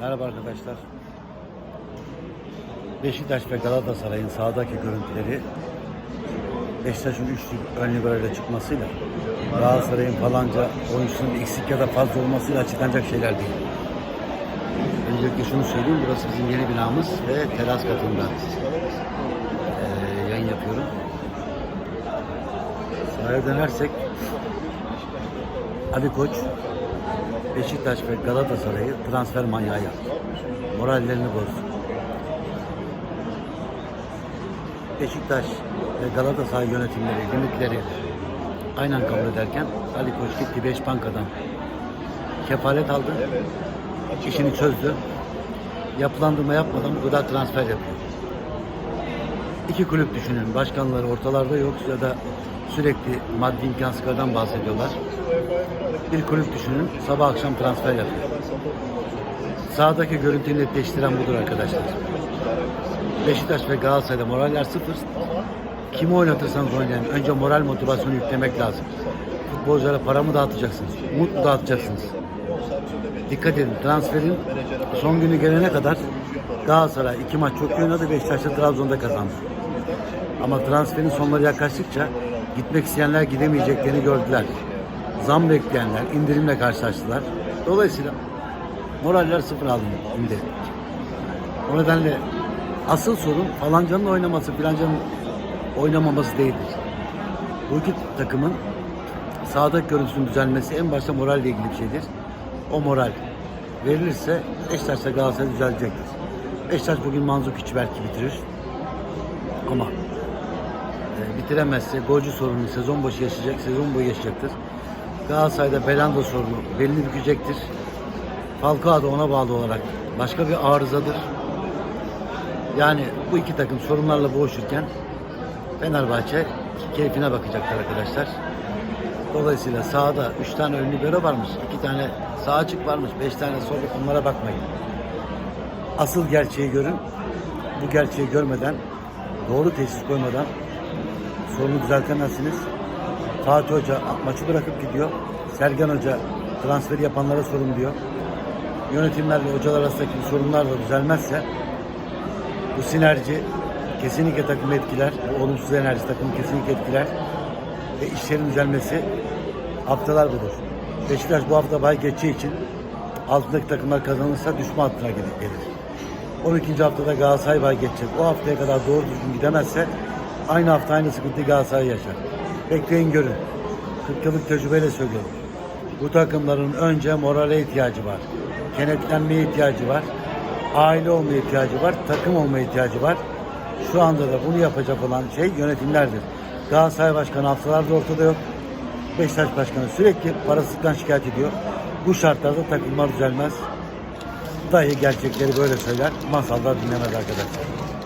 Merhaba arkadaşlar. Beşiktaş ve Galatasaray'ın sahadaki görüntüleri Beşiktaş'ın üçlü ön liberoyla çıkmasıyla Galatasaray'ın falanca oyuncusunun eksik ya da fazla olmasıyla açıklanacak şeyler değil. Öncelikle şunu söyleyeyim, burası bizim yeni binamız ve teras katında eee, yayın yapıyorum. Sahaya dönersek Ali Koç Beşiktaş ve Galatasaray'ı transfer manyağı yaptı. Morallerini bozdu. Beşiktaş ve Galatasaray yönetimleri, limitleri aynen kabul ederken Ali Koç gitti 5 bankadan kefalet aldı. işini çözdü. Yapılandırma yapmadan bu kadar transfer yapıyor. İki kulüp düşünün. Başkanları ortalarda yok ya da sürekli maddi imkansızlardan bahsediyorlar. Bir kulüp düşünün. Sabah akşam transfer yapıyor. Sahadaki görüntüyü netleştiren budur arkadaşlar. Beşiktaş ve Galatasaray'da moraller sıfır. Kimi oynatırsanız oynayın. Önce moral motivasyonu yüklemek lazım. Futbolculara para mı dağıtacaksınız? Umut mu dağıtacaksınız? Dikkat edin. Transferin son günü gelene kadar Galatasaray iki maç çok iyi oynadı. Beşiktaş'ta Trabzon'da kazandı. Ama transferin sonları yaklaştıkça gitmek isteyenler gidemeyeceklerini gördüler. Zam bekleyenler indirimle karşılaştılar. Dolayısıyla moraller sıfır alındı indi. O nedenle asıl sorun falancanın oynaması, filancanın oynamaması değildir. Bu iki takımın sahadaki görüntüsünün düzelmesi en başta moralle ilgili bir şeydir. O moral verilirse Beşiktaş'ta Galatasaray düzelecektir. Beşiktaş bugün Manzuk içi belki bitirir. Ama e, bitiremezse golcü sorunu sezon başı yaşayacak, sezon boyu yaşayacaktır. Galatasaray'da Belanda sorunu belini bükecektir. Falcao da ona bağlı olarak başka bir arızadır. Yani bu iki takım sorunlarla boğuşurken Fenerbahçe keyfine bakacaktır arkadaşlar. Dolayısıyla sahada 3 tane ön libero varmış, 2 tane sağ açık varmış, 5 tane sol onlara bakmayın. Asıl gerçeği görün. Bu gerçeği görmeden, doğru teşhis koymadan sorunu düzeltemezsiniz. Fatih Hoca maçı bırakıp gidiyor. Sergen Hoca transferi yapanlara sorun diyor. Yönetimlerle hocalar arasındaki sorunlar da düzelmezse bu sinerji kesinlikle takımı etkiler. Bu olumsuz enerji takımı kesinlikle etkiler. Ve işlerin düzelmesi haftalar bulur. Beşiktaş bu hafta bay geçeceği için altındaki takımlar kazanırsa düşme hattına gelir. 12. haftada Galatasaray bay geçecek. O haftaya kadar doğru düzgün gidemezse aynı hafta aynı sıkıntıyı Galatasaray yaşar. Bekleyin görün. 40 yıllık tecrübeyle söylüyorum. Bu takımların önce morale ihtiyacı var. Kenetlenmeye ihtiyacı var. Aile olmaya ihtiyacı var. Takım olmaya ihtiyacı var. Şu anda da bunu yapacak olan şey yönetimlerdir. Galatasaray Başkanı haftalardır ortada yok. Beşiktaş Başkanı sürekli parasızlıktan şikayet ediyor. Bu şartlarda takımlar düzelmez. Dahi gerçekleri böyle söyler. Masallar dinlemez arkadaşlar.